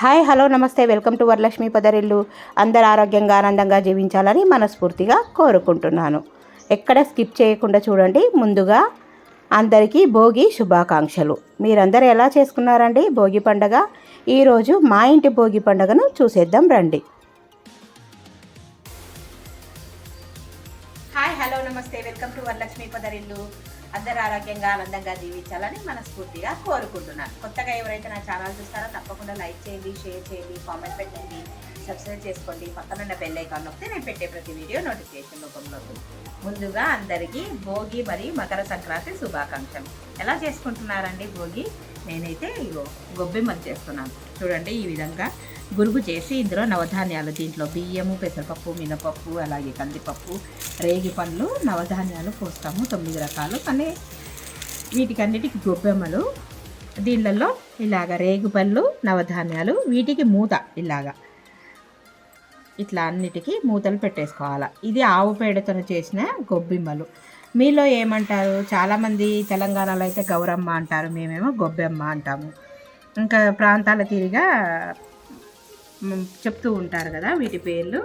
Hi hello నమస్తే. Welcome to Varalakshmi Padarillu. అందరు ఆరోగ్యంగా ఆనందంగా జీవించాలని మనస్ఫూర్తిగా కోరుకుంటున్నాను. ఎక్కడ స్కిప్ చేయకుండా చూడండి. ముందుగా అందరికీ భోగి శుభాకాంక్షలు. మీరందరూ ఎలా చేసుకున్నారండి భోగి పండగ? ఈరోజు మా ఇంటి భోగి పండగను చూసేద్దాం రండి. హాయ్ హలో నమస్తే. Welcome to Varalakshmi Padarillu. అందరు ఆరోగ్యంగా ఆనందంగా జీవించాలని మనస్ఫూర్తిగా కోరుకుంటున్నాను. కొత్తగా ఎవరైతే నా ఛానల్ చూస్తారో తప్పకుండా లైక్ చేయండి షేర్ చేయండి కామెంట్ పెట్టండి సబ్స్క్రైబ్ చేసుకోండి. పక్కన ఉన్న బెల్ ఐకాన్ నొక్కితే నేను పెట్టే ప్రతి వీడియో నోటిఫికేషన్ రూపంలో ముందుగా అందరికీ భోగి మరియు మకర సంక్రాంతి శుభాకాంక్షలు. ఎలా చేసుకుంటున్నారండి భోగి? నేనైతే ఇగో గొబ్బెమ్మలు చేస్తున్నాను. చూడండి ఈ విధంగా గురుగు చేసి ఇందులో నవధాన్యాలు దీంట్లో బియ్యము పెసరపప్పు మినపప్పు అలాగే కందిపప్పు రేగి పండ్లు నవధాన్యాలు పోస్తాము తొమ్మిది రకాలు. కానీ వీటికన్నిటికి గొబ్బెమ్మలు దీనిలలో ఇలాగ రేగు పళ్ళు నవధాన్యాలు వీటికి మూత ఇలాగా. ఇట్లా అన్నిటికీ మూతలు పెట్టేసుకోవాలి. ఇది ఆవు పేడతో చేసిన గొబ్బిమ్మలు. మీలో ఏమంటారు? చాలామంది తెలంగాణలో అయితే గౌరమ్మ అంటారు మేమేమో గొబ్బెమ్మ అంటాము. ఇంకా ప్రాంతాల తీరుగా చెప్తూ ఉంటారు కదా వీటి పేర్లు.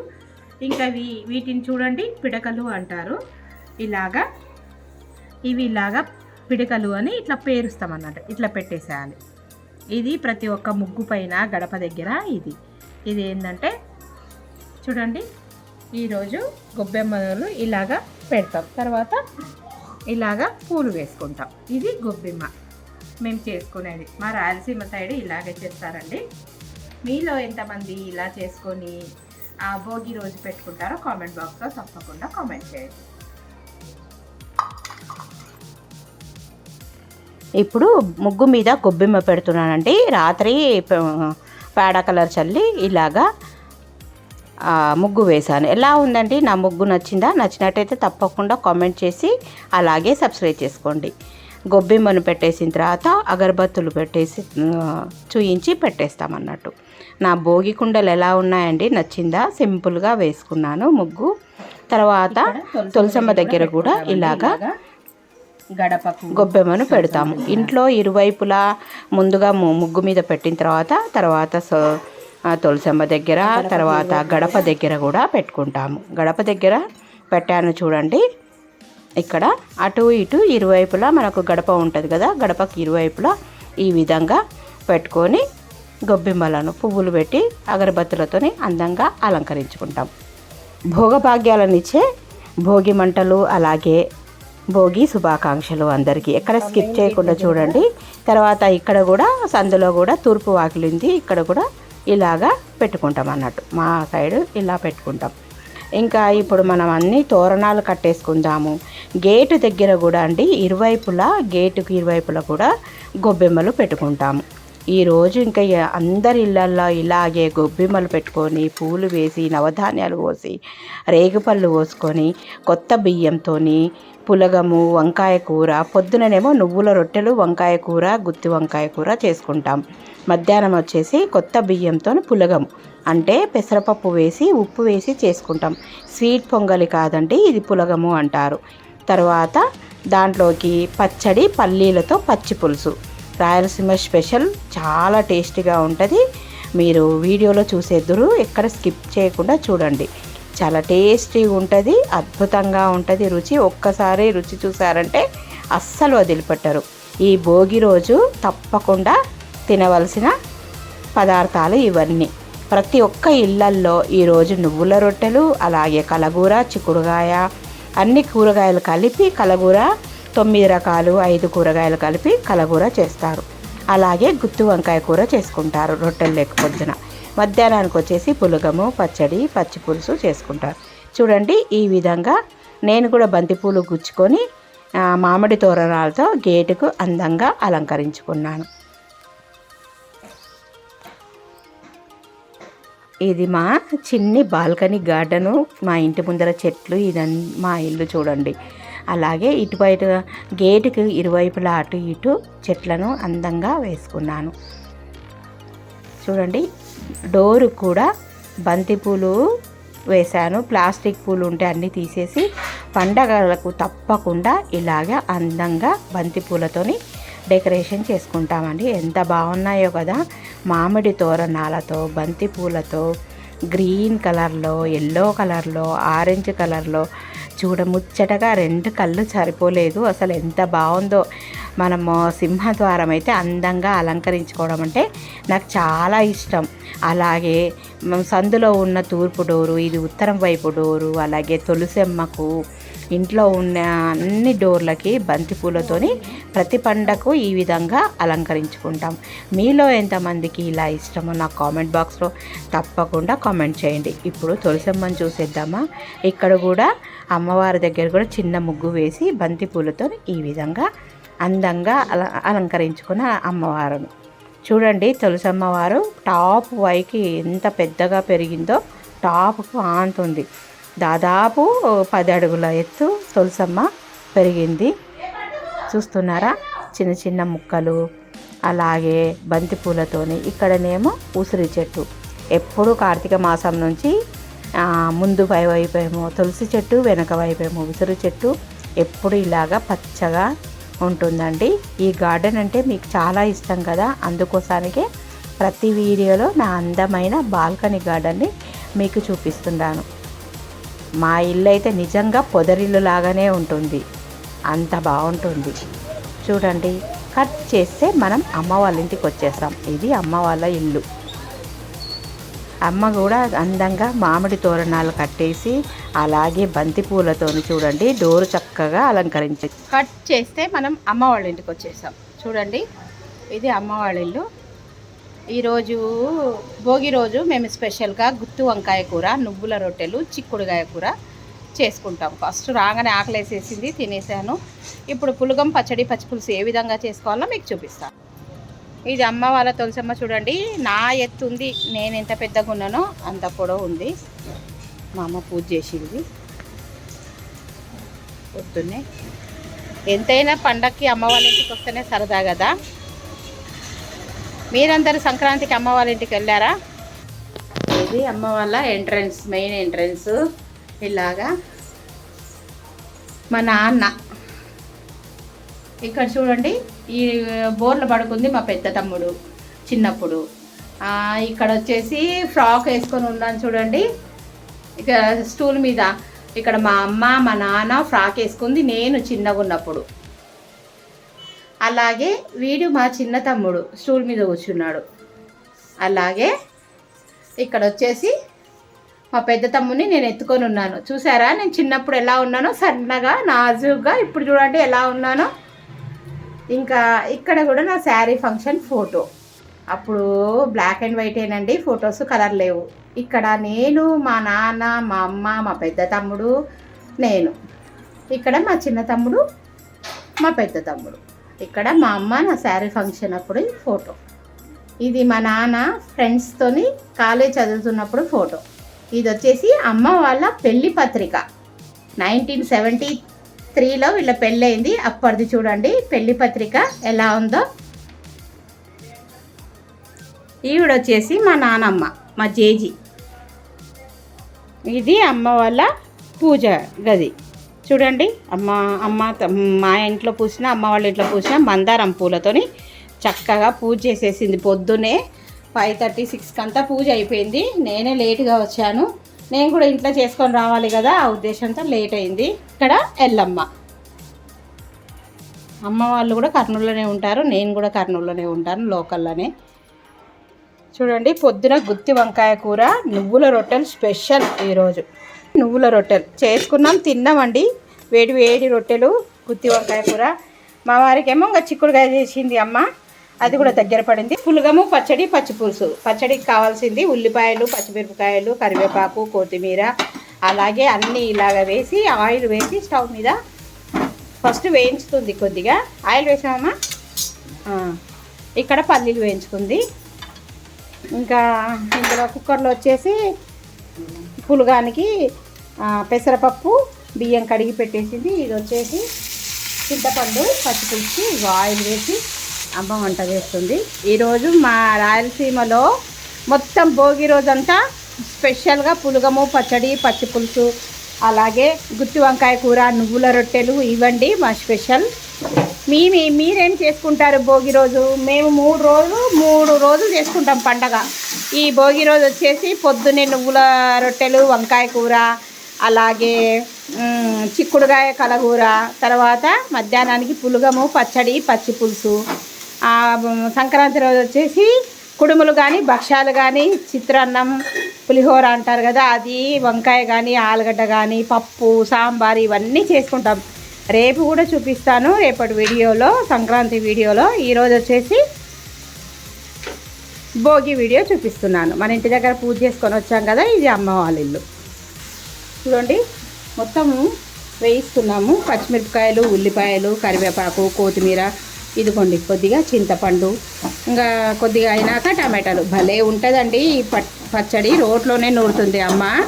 ఇంకా వీ వీటిని చూడండి పిడకలు అంటారు. ఇలాగా ఇవి ఇలాగా పిడకలు అని ఇట్లా పేరుస్తాం అన్నమాట ఇట్లా పెట్టేసేయాలి. ఇది ప్రతి ఒక్క ముగ్గు పైన గడప దగ్గర ఇది. ఇది ఏంటంటే చూడండి ఈరోజు గొబ్బెమ్మలు ఇలాగా పెడతాం. తర్వాత ఇలాగా పూలు వేసుకుంటాం. ఇది గొబ్బిమ్మ. మేము చేసుకునేది. మా రాయలసీమ సైడ్ ఇలాగే చేస్తారండి. మీలో ఎంతమంది ఇలా చేసుకొని ఆ భోగి రోజు పెట్టుకుంటారో కామెంట్ బాక్స్లో తప్పకుండా కామెంట్ చేయండి. ఇప్పుడు ముగ్గు మీద గొబ్బిమ్మ పెడుతున్నానండి. రాత్రి పేడ కలర్ చల్లి ఇలాగా ముగ్గు వేశాను. ఎలా ఉందండి? నా ముగ్గు నచ్చిందా? నచ్చినట్టయితే తప్పకుండా కామెంట్ చేసి అలాగే సబ్స్క్రైబ్ చేసుకోండి. గొబ్బెమ్మను పెట్టేసిన తర్వాత అగరబత్తులు పెట్టేసి చూయించి పెట్టేస్తాం అన్నట్టు నా భోగి కుండలు ఎలా ఉన్నాయండి? నచ్చిందా? సింపుల్గా వేసుకున్నాను ముగ్గు. తర్వాత తులసమ్మ దగ్గర కూడా ఇలాగా గడపకు గొబ్బెమ్మను పెడతాము. ఇంట్లో ఇరువైపులా ముందుగా ముగ్గు మీద పెట్టిన తర్వాత తర్వాత స- ఆ తులసమ్మ దగ్గర తర్వాత గడప దగ్గర కూడా పెట్టుకుంటాము. గడప దగ్గర పెట్టాను చూడండి. ఇక్కడ అటు ఇటు ఇరువైపులా మనకు గడప ఉంటుంది కదా గడపకి ఇరువైపులా ఈ విధంగా పెట్టుకొని గొబ్బెమ్మలను పువ్వులు పెట్టి అగరబత్తులతోని అందంగా అలంకరించుకుంటాం. భోగభాగ్యాలనిచ్చే భోగి మంటలు అలాగే భోగి శుభాకాంక్షలు అందరికీ. ఎక్కడ స్కిప్ చేయకుండా చూడండి. తర్వాత ఇక్కడ కూడా సందులో కూడా తూర్పు వాకిలింది ఇక్కడ కూడా ఇలాగా పెట్టుకుంటాం అన్నట్టు. మా సైడ్ ఇలా పెట్టుకుంటాం. ఇంకా ఇప్పుడు మనం అన్ని తోరణాలు కట్టేసుకుందాము. గేటు దగ్గర కూడా అండి ఇరువైపులా గేటుకి ఇరువైపులా కూడా గొబ్బెమ్మలు పెట్టుకుంటాము. ఈరోజు ఇంకా అందరి ఇళ్ళల్లో ఇలాగే గొబ్బిమ్మలు పెట్టుకొని పూలు వేసి నవధాన్యాలు పోసి రేగుపళ్ళు పోసుకొని కొత్త బియ్యంతోని పులగము వంకాయ కూర పొద్దుననేమో నువ్వుల రొట్టెలు వంకాయ కూర గుత్తి వంకాయ కూర చేసుకుంటాం. మధ్యాహ్నం వచ్చేసి కొత్త బియ్యంతో పులగము అంటే పెసరపప్పు వేసి ఉప్పు వేసి చేసుకుంటాం. స్వీట్ పొంగలి కాదండి ఇది పులగము అంటారు. తర్వాత దాంట్లోకి పచ్చడి పల్లీలతో పచ్చి పులుసు రాయలసీమ స్పెషల్. చాలా టేస్టీగా ఉంటుంది. మీరు వీడియోలో చూసేద్దరు ఎక్కడ స్కిప్ చేయకుండా చూడండి. చాలా టేస్టీగా ఉంటుంది అద్భుతంగా ఉంటుంది. రుచి ఒక్కసారి రుచి చూసారంటే అస్సలు వదిలిపెట్టరు. ఈ భోగి రోజు తప్పకుండా తినవలసిన పదార్థాలు ఇవన్నీ. ప్రతి ఒక్క ఇళ్ళల్లో ఈరోజు నువ్వుల రొట్టెలు అలాగే కలగూర చిక్కుడుగాయ అన్ని కూరగాయలు కలిపి కలగూర తొమ్మిది రకాలు ఐదు కూరగాయలు కలిపి కలగూర చేస్తారు. అలాగే గుత్తి వంకాయ కూర చేసుకుంటారు రొట్టెలు లేక పొద్దున. మధ్యాహ్నానికి వచ్చేసి పులగము పచ్చడి పచ్చి పులుసు చేసుకుంటారు. చూడండి ఈ విధంగా నేను కూడా బంతిపూలు గుచ్చుకొని మామిడి తోరణాలతో గేటుకు అందంగా అలంకరించుకున్నాను. ఇది మా చిన్ని బాల్కనీ గార్డెను మా ఇంటి ముందర చెట్లు ఇదన్ మా ఇల్లు చూడండి. అలాగే ఇటువైపు గేటుకి ఇరువైపులా అటు ఇటు చెట్లను అందంగా వేసుకున్నాను. చూడండి డోరు కూడా బంతిపూలు వేశాను. ప్లాస్టిక్ పూలు ఉంటే అన్నీ తీసేసి పండగలకు తప్పకుండా ఇలాగ అందంగా బంతి పూలతోని డెకరేషన్ చేసుకుంటామండి. ఎంత బాగున్నాయో కదా! మామిడి తోరణాలతో బంతి పూలతో గ్రీన్ కలర్లో ఎల్లో కలర్లో ఆరెంజ్ కలర్లో చూడముచ్చటగా రెండు కళ్ళు సరిపోలేదు. అసలు ఎంత బాగుందో మనము సింహద్వారం అయితే అందంగా అలంకరించుకోవడం అంటే నాకు చాలా ఇష్టం. అలాగే సందులో ఉన్న తూర్పు డోరు ఇది ఉత్తరం వైపు డోరు అలాగే తులసెమ్మకు ఇంట్లో ఉన్న అన్ని డోర్లకి బంతిపూలతోని ప్రతి పండకు ఈ విధంగా అలంకరించుకుంటాం. మీలో ఎంతమందికి ఇలా ఇష్టమో నా కామెంట్ బాక్స్లో తప్పకుండా కామెంట్ చేయండి. ఇప్పుడు తులసమ్మని చూసేద్దామా? ఇక్కడ కూడా అమ్మవారి దగ్గర కూడా చిన్న ముగ్గు వేసి బంతి పూలతో ఈ విధంగా అందంగా అల అలంకరించుకున్న అమ్మవారును. చూడండి తులసమ్మవారు టాప్ వైకి ఎంత పెద్దగా పెరిగిందో టాప్కు ఆంతుంది దాదాపు పది అడుగుల ఎత్తు తులసమ్మ పెరిగింది. చూస్తున్నారా? చిన్న చిన్న ముక్కలు అలాగే బంతి పూలతోని ఇక్కడనేమో ఉసిరి చెట్టు. ఎప్పుడు కార్తీక మాసం నుంచి ముందు పై వైపేమో తులసి చెట్టు వెనక వైపేమో ఉసిరి చెట్టు. ఎప్పుడు ఇలాగా పచ్చగా ఉంటుందండి. ఈ గార్డెన్ అంటే మీకు చాలా ఇష్టం కదా. అందుకోసానికే ప్రతి వీడియోలో నా అందమైన బాల్కనీ గార్డెన్ని మీకు చూపిస్తున్నాను. మా ఇల్లు అయితే నిజంగా పొదరిల్లు లాగానే ఉంటుంది. అంత బాగుంటుంది. చూడండి కట్ చేస్తే మనం అమ్మ వాళ్ళ ఇంటికి వచ్చేస్తాం. ఇది అమ్మ వాళ్ళ ఇల్లు. అమ్మ కూడా అందంగా మామిడి తోరణాలు కట్టేసి అలాగే బంతి పూలతోని చూడండి డోరు చక్కగా అలంకరించి. కట్ చేస్తే మనం అమ్మ వాళ్ళ ఇంటికి వచ్చేసాం. చూడండి ఇది అమ్మ వాళ్ళ ఇల్లు. ఈరోజు భోగి రోజు మేము స్పెషల్గా గుత్తి వంకాయ కూర నువ్వుల రొట్టెలు చిక్కుడుగాయ కూర చేసుకుంటాం. ఫస్ట్ రాగానే ఆకలేసేసింది తినేసాను. ఇప్పుడు పులగం పచ్చడి పచ్చిపులుసు ఏ విధంగా చేసుకోవాలో మీకు చూపిస్తాను. ఇది అమ్మ వాళ్ళ తులసమ్మ చూడండి. నా ఎత్తు ఉంది నేను ఎంత పెద్దగా ఉన్నానో అంత పొడవు ఉంది. మా అమ్మ పూజ చేసింది. పొద్దున్నే. ఎంతైనా పండక్కి అమ్మ వాళ్ళ ఇంటికి వస్తేనే సరదా కదా. మీరందరూ సంక్రాంతికి అమ్మ వాళ్ళ ఇంటికి వెళ్ళారా? ఇది అమ్మ వాళ్ళ ఎంట్రన్స్ మెయిన్ ఎంట్రన్స్ ఇలాగా. మా నాన్న ఇక్కడ చూడండి ఈ బోర్లు పడుకుంది మా పెద్ద తమ్ముడు చిన్నప్పుడు. ఇక్కడ వచ్చేసి ఫ్రాక్ వేసుకొని ఉన్నాను చూడండి. ఇక స్టూల్ మీద ఇక్కడ మా అమ్మ మా నాన్న ఫ్రాక్ వేసుకుంది నేను చిన్నగా ఉన్నప్పుడు. అలాగే వీడు మా చిన్న తమ్ముడు స్టూల్ మీద కూర్చున్నాడు. అలాగే ఇక్కడ వచ్చేసి మా పెద్ద తమ్ముని నేను ఎత్తుకొని ఉన్నాను. చూసారా? నేను చిన్నప్పుడు ఎలా ఉన్నానో సన్నగా నాజుగా ఇప్పుడు చూడండి ఎలా ఉన్నానో. ఇంకా ఇక్కడ కూడా నా శారీ ఫంక్షన్ ఫోటో. అప్పుడు బ్లాక్ అండ్ వైట్ ఏనండి ఫొటోస్ కలర్ లేవు. ఇక్కడ నేను మా నాన్న మా అమ్మ మా పెద్ద తమ్ముడు నేను. ఇక్కడ మా చిన్న తమ్ముడు మా పెద్ద తమ్ముడు. ఇక్కడ మా అమ్మ నా శారీ ఫంక్షన్ అప్పుడు ఫోటో. ఇది మా నాన్న ఫ్రెండ్స్తోని కాలేజ్ చదువుతున్నప్పుడు ఫోటో. ఇది వచ్చేసి అమ్మ వాళ్ళ పెళ్ళి పత్రిక. నైన్టీన్ సెవెంటీ త్రీలో వీళ్ళ పెళ్ళయింది అప్పటిది చూడండి. పెళ్ళి పత్రిక ఎలా ఉందో. ఈవిడ వచ్చేసి మా నానమ్మ మా జేజీ. ఇది అమ్మ వాళ్ళ పూజ గది. చూడండి. అమ్మ అమ్మ మా ఇంట్లో పూసిన అమ్మ వాళ్ళ ఇంట్లో పూసిన మందారం పూలతోని చక్కగా పూజ చేసేసింది. పొద్దునే ఫైవ్ థర్టీ సిక్స్కి అంతా పూజ అయిపోయింది. నేనే లేట్గా వచ్చాను. నేను కూడా ఇంట్లో చేసుకొని రావాలి కదా ఆ ఉద్దేశంతో లేట్ అయింది. ఇక్కడ ఎల్లమ్మ. అమ్మ వాళ్ళు కూడా కర్నూలులోనే ఉంటారు నేను కూడా కర్నూలులోనే ఉంటాను లోకల్లోనే. చూడండి పొద్దున గుత్తి వంకాయ కూర నువ్వుల రొట్టెలు స్పెషల్ ఈరోజు. నువ్వుల రొట్టెలు. చేసుకున్నాం తిన్నామండి. వేడి వేడి రొట్టెలు గుత్తి వంకాయ కూర. మా వారికేమో ఇంకా చిక్కుడుకాయ చేసింది అమ్మ. అది కూడా దగ్గర పడింది. పులగము పచ్చడి పచ్చిపులుసు. పచ్చడికి కావాల్సింది ఉల్లిపాయలు పచ్చిమిరపకాయలు కరివేపాకు కొత్తిమీర. అలాగే అన్నీ ఇలాగ వేసి ఆయిల్ వేసి స్టవ్ మీద ఫస్ట్ వేయించుతుంది కొద్దిగా. ఆయిల్ వేసామమ్మా ఇక్కడ పల్లీలు వేయించుకుంది. ఇంకా ఇందులో కుక్కర్లో వచ్చేసి పులగానికి పెసరపప్పు బియ్యం కడిగి పెట్టేసింది. ఇది వచ్చేసి చింతపండు పచ్చిపులుసు ఆయిల్ వేసి అమ్మ వంట చేస్తుంది. ఈరోజు మా రాయలసీమలో మొత్తం భోగి రోజంతా స్పెషల్గా పులుగము పచ్చడి పచ్చి పులుసు అలాగే గుత్తి వంకాయ కూర నువ్వుల రొట్టెలు ఇవ్వండి మా స్పెషల్. మీ మీరేం చేసుకుంటారు భోగి రోజు? మేము మూడు రోజులు మూడు రోజులు చేసుకుంటాం పండగ. ఈ భోగి రోజు వచ్చేసి పొద్దున్నే నువ్వుల రొట్టెలు వంకాయ కూర అలాగే చిక్కుడుగాయ కలగూర తర్వాత మధ్యాహ్నానికి పులగము పచ్చడి పచ్చి పులుసు. సంక్రాంతి రోజు వచ్చేసి కుడుములు కానీ భక్ష్యాలు కానీ చిత్రాన్నం పులిహోర అంటారు కదా అది వంకాయ కానీ ఆలుగడ్డ కానీ పప్పు సాంబార్ ఇవన్నీ చేసుకుంటాం. రేపు కూడా చూపిస్తాను రేపటి వీడియోలో సంక్రాంతి వీడియోలో. ఈరోజు వచ్చేసి భోగి వీడియో చూపిస్తున్నాను. మన ఇంటి దగ్గర పూజ చేసుకొని వచ్చాం కదా ఇది అమ్మ వాళ్ళ ఇల్లు. చూడండి మొత్తం వేయిస్తున్నాము. పచ్చిమిరపకాయలు ఉల్లిపాయలు కరివేపాకు కొత్తిమీర ఇదిగోండి కొద్దిగా చింతపండు ఇంకా కొద్దిగా అయినాక టమాటాలు. భలే ఉంటుందండి ఈ పచ్చడి. రోట్లోనే నూరుతుంది అమ్మ.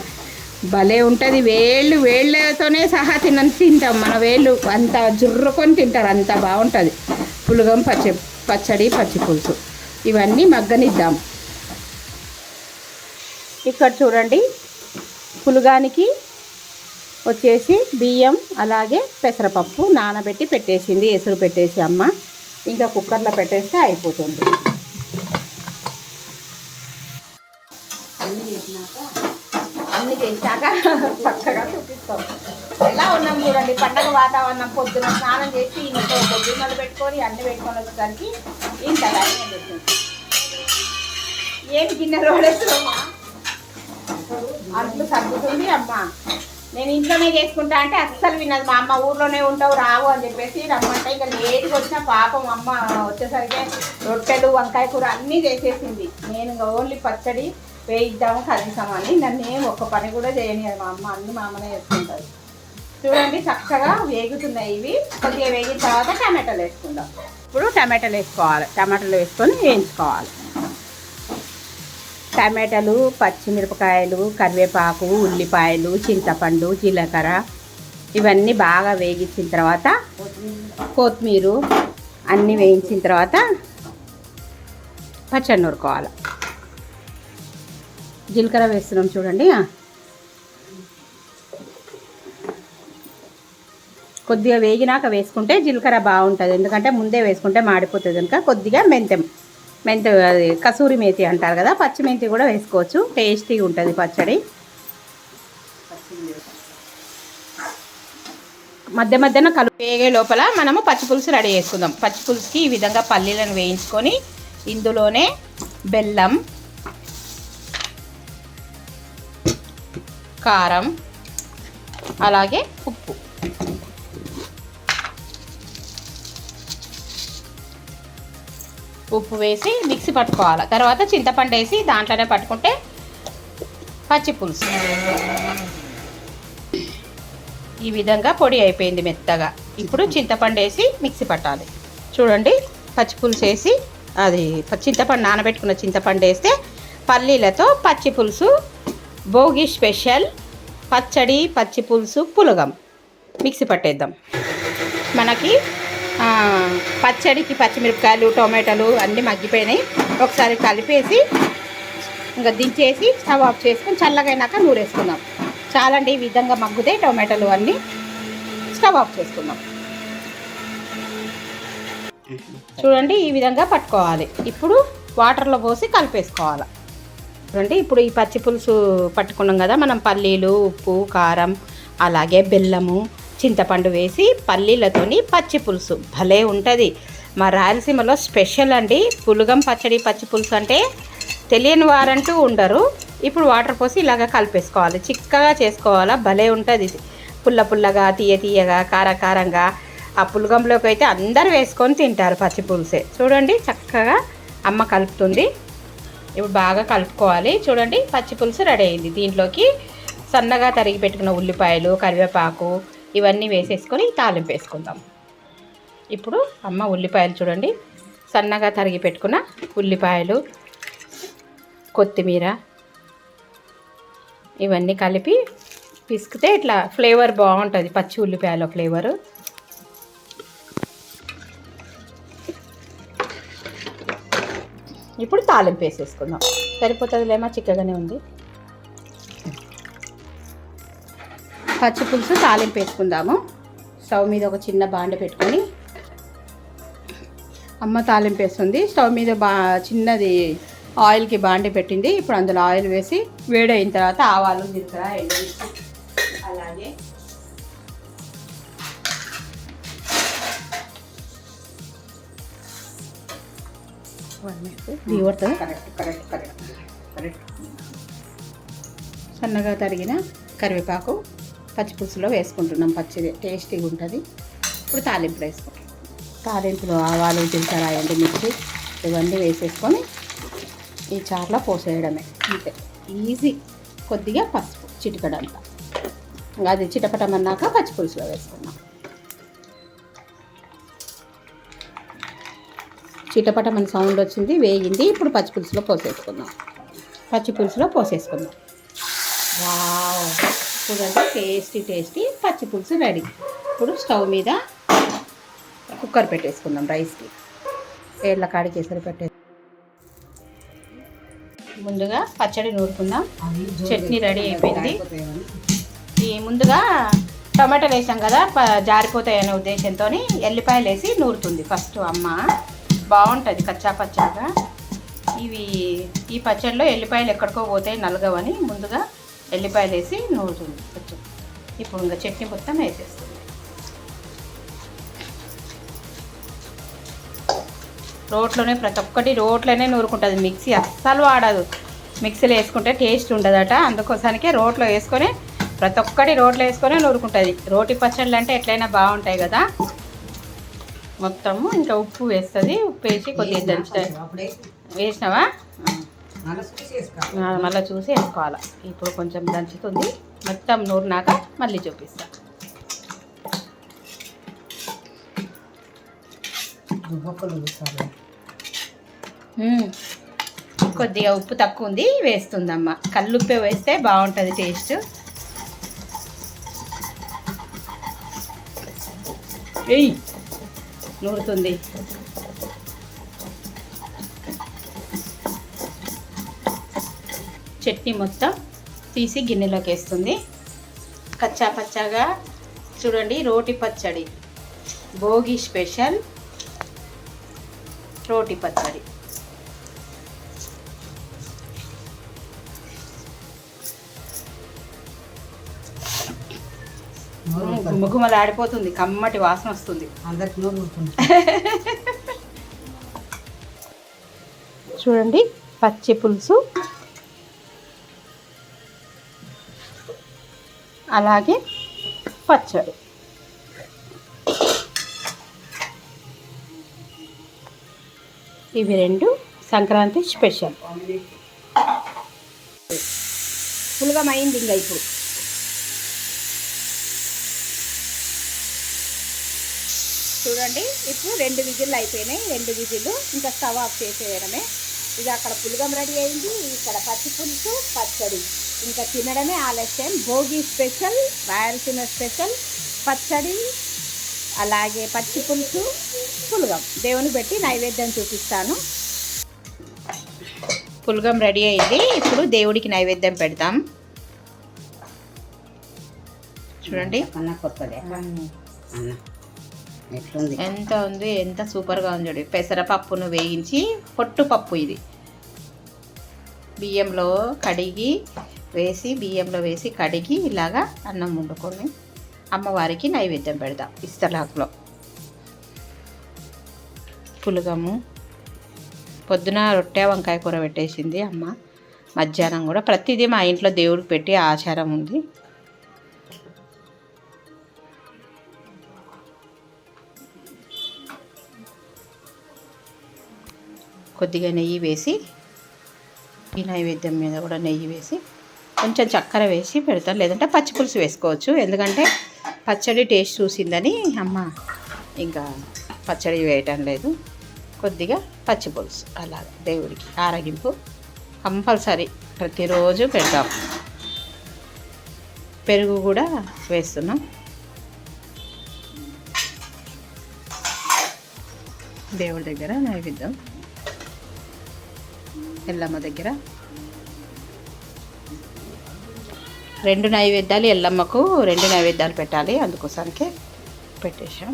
భలే ఉంటుంది. వేళ్ళు వేళ్ళతోనే సహా తిన తింటాం మన వేళ్ళు. అంత జుర్రుకొని తింటారు. అంత బాగుంటుంది. పులగం పచ్చి పచ్చడి పచ్చి పులుసు. ఇవన్నీ మగ్గనిద్దాం. ఇక్కడ చూడండి. పులుగానికి వచ్చేసి బియ్యం అలాగే పెసరపప్పు నానబెట్టి పెట్టేసింది. ఎసురు పెట్టేసి అమ్మ. ఇంకా కుక్కర్లో పెట్టేస్తే అయిపోతుంది. అన్నీ చేసినాక అన్నీ చేశాక చక్కగా చూపిస్తాం. ఎలా ఉన్నాం చూడండి పండగ వాతావరణం పొద్దున స్నానం చేసి ఇంట్లో పొద్దున్నలు పెట్టుకొని అన్ని పెట్టుకొని వచ్చేసరికి ఇంత ఏం అయిపోతుంది. ఏమి గిన్నె రోడేస్తున్నామా అంట్లు తగ్గుతుంది అమ్మ. నేను ఇంట్లోనే చేసుకుంటా అంటే అస్సలు విన్నది మా అమ్మ ఊర్లోనే ఉంటావు రావు అని చెప్పేసి రమ్మంటే ఇంకా లేట్గా వచ్చిన పాపం అమ్మ వచ్చేసరికి రొట్టెలు వంకాయ కూర అన్నీ చేసేసింది. నేను ఇంకా ఓన్లీ పచ్చడి వేయిద్దాము కలిసామని నన్ను ఏం ఒక్క పని కూడా చేయనియదు మా అమ్మ. అన్ని మా అమ్మనే చేసుకుంటుంది చూడండి చక్కగా వేగుతున్నాయి ఇవి. కొద్దిగా వేగిన తర్వాత టమాటాలు వేసుకుందాం. ఇప్పుడు టమాటాలు వేసుకోవాలి. టమాటాలు వేసుకొని వేయించుకోవాలి. టమాటాలు పచ్చిమిరపకాయలు కరివేపాకు ఉల్లిపాయలు చింతపండు జీలకర్ర ఇవన్నీ బాగా వేగించిన తర్వాత కొత్తిమీర అన్నీ వేయించిన తర్వాత పచ్చడి నూరుకోవాలి. జీలకర్ర వేస్తున్నాం చూడండి. కొద్దిగా వేగినాక వేసుకుంటే జీలకర్ర బాగుంటుంది. ఎందుకంటే ముందే వేసుకుంటే మాడిపోతుంది కనుక కొద్దిగా మెంతెం మెంతి అది కసూరి మేతి అంటారు కదా పచ్చి మెంతి కూడా వేసుకోవచ్చు. టేస్టీగా ఉంటుంది పచ్చడి. మధ్య మధ్యన కలు వేగే లోపల మనము పచ్చిపులుసు రెడీ చేసుకుందాం. పచ్చి పులుసుకి ఈ విధంగా పల్లీలను వేయించుకొని ఇందులోనే బెల్లం కారం అలాగే ఉప్పు. ఉప్పు వేసి మిక్సీ పట్టుకోవాలి. తర్వాత చింతపండు వేసి దాంట్లోనే పట్టుకుంటే పచ్చి పులుసు. ఈ విధంగా పొడి అయిపోయింది మెత్తగా. ఇప్పుడు చింతపండు వేసి మిక్సీ పట్టాలి. చూడండి పచ్చి పులుసు వేసి అది చింతపండు నానబెట్టుకున్న చింతపండు వేస్తే పల్లీలతో పచ్చి పులుసు భోగి స్పెషల్ పచ్చడి పచ్చి పులుసు పులగం. మిక్సీ పట్టేద్దాం. మనకి పచ్చడికి పచ్చిమిరపకాయలు టొమాటోలు అన్నీ మగ్గిపోయినాయి. ఒకసారి కలిపేసి ఇంకా దించేసి స్టవ్ ఆఫ్ చేసుకొని చల్లగైనాక నూరేసుకుందాం. చాలండి ఈ విధంగా మగ్గుతాయి టొమాటోలు అన్నీ. స్టవ్ ఆఫ్ చేసుకుందాం. చూడండి ఈ విధంగా పట్టుకోవాలి. ఇప్పుడు వాటర్లో పోసి కలిపేసుకోవాలి. చూడండి ఇప్పుడు ఈ పచ్చి పులుసు పట్టుకున్నాం కదా మనం పల్లీలు ఉప్పు కారం అలాగే బెల్లము చింతపండు వేసి పల్లీలతోని పచ్చి పులుసు. భలే ఉంటుంది. మా రాయలసీమలో స్పెషల్ అండి. పులుగం పచ్చడి పచ్చి పులుసు అంటే తెలియని వారంటూ ఉండరు. ఇప్పుడు వాటర్ పోసి ఇలాగ కలిపేసుకోవాలి. చిక్కగా చేసుకోవాలా? భలే ఉంటుంది పుల్ల పుల్లగా తీయ తీయగా కార కారంగా ఆ పులగంలోకి అయితే అందరు వేసుకొని తింటారు పచ్చి పులుసే. చూడండి చక్కగా అమ్మ కలుపుతుంది. ఇప్పుడు బాగా కలుపుకోవాలి. చూడండి పచ్చి పులుసు రెడీ అయింది. దీంట్లోకి సన్నగా తరిగి పెట్టుకున్న ఉల్లిపాయలు కరివేపాకు ఇవన్నీ వేసేసుకొని తాలింపు వేసుకుందాం. ఇప్పుడు అమ్మ ఉల్లిపాయలు చూడండి. సన్నగా తరిగి పెట్టుకున్న ఉల్లిపాయలు కొత్తిమీర ఇవన్నీ కలిపి పిసికితే ఇట్లా ఫ్లేవర్ బాగుంటుంది పచ్చి ఉల్లిపాయల ఫ్లేవరు. ఇప్పుడు తాలింపు వేసేసుకుందాం. సరిపోతుందిలేమో చిక్కగానే ఉంది. పచ్చి పులుసు తాలింపు వేసుకుందాము. స్టవ్ మీద ఒక చిన్న బాండ పెట్టుకొని అమ్మ తాలింపు వేస్తుంది. స్టవ్ మీద బా చిన్నది ఆయిల్కి బాండి పెట్టింది. ఇప్పుడు అందులో ఆయిల్ వేసి వేడైన తర్వాత ఆవాలు జీలకర్ర ఎండుమిర్చి అలాగే దిగుతుంది కరెక్ట్ కరెక్ట్ కరెక్ట్ కరెక్ట్. సన్నగా తరిగిన కరివేపాకు. పచ్చిపులుసులో వేసుకుంటున్నాం. పచ్చిది టేస్టీగా ఉంటుంది ఇప్పుడు తాలింపులో వేసుకుంటాం తాలింపులో ఆవాలు జీలకర్ర ఎండుమిర్చి ఇవన్నీ వేసేసుకొని ఈ చారులో పోసేయడమే. అంతే. ఈజీ. కొద్దిగా పసుపు చిటికడంతా. ఇంకా అది చిటపటమన్నాక అన్నాక పచ్చిపులుసులో వేసుకున్నాం చిటపటమని సౌండ్ వచ్చింది వేగింది ఇప్పుడు పచ్చిపులుసులో పోసేసుకుందాం. పచ్చిపులుసులో పోసేసుకుందాం. వావ్. చూడండి టేస్టీ టేస్టీ పచ్చి పులుసు రెడీ ఇప్పుడు స్టవ్ మీద కుక్కర్ పెట్టేసుకుందాం రైస్కి. ఏళ్ళ కాడికి ఎసరు పెట్టే ముందుగా పచ్చడి నూరుకుందాం. చట్నీ రెడీ అయిపోయింది. ఈ ముందుగా టమాటాలు వేసాం కదా జారిపోతాయనే ఉద్దేశంతో ఎల్లిపాయలు వేసి నూరుతుంది. ఫస్ట్ అమ్మ బాగుంటుంది కచ్చా పచ్చాగా ఇవి ఈ పచ్చడిలో ఎల్లిపాయలు ఎక్కడికో పోతాయి నలగవని ముందుగా ఎల్లిపాయలు వేసి నూరుతుంది. కొంచెం ఇప్పుడు ఇంకా చట్నీ మొత్తం వేసేస్తుంది. రోట్లోనే ప్రతి ఒక్కటి రోట్లోనే నూరుకుంటుంది. మిక్సీ అస్సలు వాడదు. మిక్సీలో వేసుకుంటే టేస్ట్ ఉండదట. అందుకోసానికే రోట్లో వేసుకొని ప్రతి ఒక్కటి రోట్లో వేసుకొని నూరుకుంటుంది. రోటి పచ్చళ్ళు అంటే ఎట్లయినా బాగుంటాయి కదా. మొత్తము ఇంకా ఉప్పు వేస్తుంది. ఉప్పు వేసి కొద్దిగా దంచుతాయి వేసినావా? మళ్ళీ చూసి వేసుకో మళ్ళీ చూసి వేసుకోవాలి. ఇప్పుడు కొంచెం దంచుతుంది. మొత్తం నూరినాక మళ్ళీ చూపిస్తా. కొద్దిగా ఉప్పు తక్కువ ఉంది వేస్తుందమ్మ. కల్లుప్పే వేస్తే బాగుంటుంది టేస్ట్. ఏయ్ నూరుతుంది. చట్నీ మొత్తం తీసి గిన్నెలోకి వేస్తుంది. కచ్చా పచ్చాగా చూడండి రోటి పచ్చడి. భోగి స్పెషల్ రోటి పచ్చడి. గుమ్మగుమ్మలు ఆడిపోతుంది కమ్మటి వాసన వస్తుంది. చూడండి పచ్చి పులుసు. అలాగే పచ్చడి. ఇవి రెండు సంక్రాంతి స్పెషల్. పులుగం అయింది ఇంకా ఇప్పుడు. చూడండి ఇప్పుడు రెండు విజిల్లు అయిపోయినాయి. రెండు విజిల్లు ఇంకా స్టవ్ ఆఫ్ చేసేయడమే. ఇది అక్కడ పులగం రెడీ అయింది. ఇక్కడ పచ్చి పులుసు పచ్చడి. ఇంకా తినడమే ఆలస్యం. భోగి స్పెషల్ రాయలసీమ స్పెషల్ పచ్చడి అలాగే పచ్చి పులుసు పులగం. దేవుని పెట్టి నైవేద్యం చూపిస్తాను. పులగం రెడీ అయింది. ఇప్పుడు దేవుడికి నైవేద్యం పెడతాం చూడండి. అన్న కొత్తదే. అన్న. ఎట్లుంది? ఎంత ఉంది? ఎంత సూపర్గా ఉంది చూడు. పెసరపప్పును వేయించి పొట్టు పప్పు ఇది. బియ్యంలో కడిగి వేసి బియ్యంలో వేసి కడిగి ఇలాగా అన్నం వండుకొని అమ్మవారికి నైవేద్యం పెడదాం ఇస్తలాకులో. పులగము పొద్దున రొట్టె వంకాయ కూర పెట్టేసింది అమ్మ. మధ్యాహ్నం కూడా ప్రతిదీ మా ఇంట్లో దేవుడికి పెట్టి ఆచారం ఉంది. కొద్దిగా నెయ్యి వేసి ఈ నైవేద్యం మీద కూడా నెయ్యి వేసి కొంచెం చక్కెర వేసి పెడతాను లేదంటే పచ్చి పులుసు వేసుకోవచ్చు. ఎందుకంటే పచ్చడి టేస్ట్ చూసిందని అమ్మ ఇంకా పచ్చడి వేయటం లేదు. కొద్దిగా పచ్చి పులుసు. అలా దేవుడికి ఆరగింపు కంపల్సరీ ప్రతిరోజు పెడతాం. పెరుగు కూడా వేస్తున్నాం. దేవుడి దగ్గర నైవేద్యం. ఎల్లమ్మ దగ్గర రెండు నైవేద్యాలు ఎల్లమ్మకు రెండు నైవేద్యాలు పెట్టాలి. అందుకోసానికి పెట్టేశాం.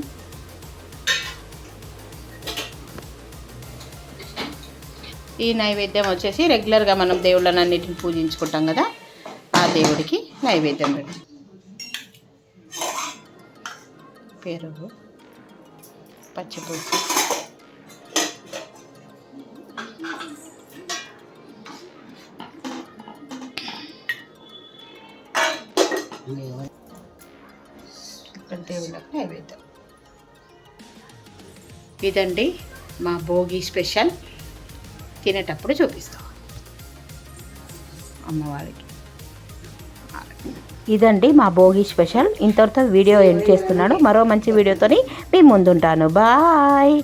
ఈ నైవేద్యం వచ్చేసి రెగ్యులర్గా మనం దేవుళ్ళని అన్నిటిని పూజించుకుంటాం కదా ఆ దేవుడికి నైవేద్యం పెట్టాం పెరుగు పచ్చిపులుసు. ఇదండి మా భోగి స్పెషల్. తినేటప్పుడు చూపిస్తాం. అమ్మవారికి. ఇదండి మా భోగి స్పెషల్. ఇంతవరకు వీడియో ఎండ్ చేస్తున్నాను. మరో మంచి వీడియోతోని మీ ముందుంటాను. బాయ్.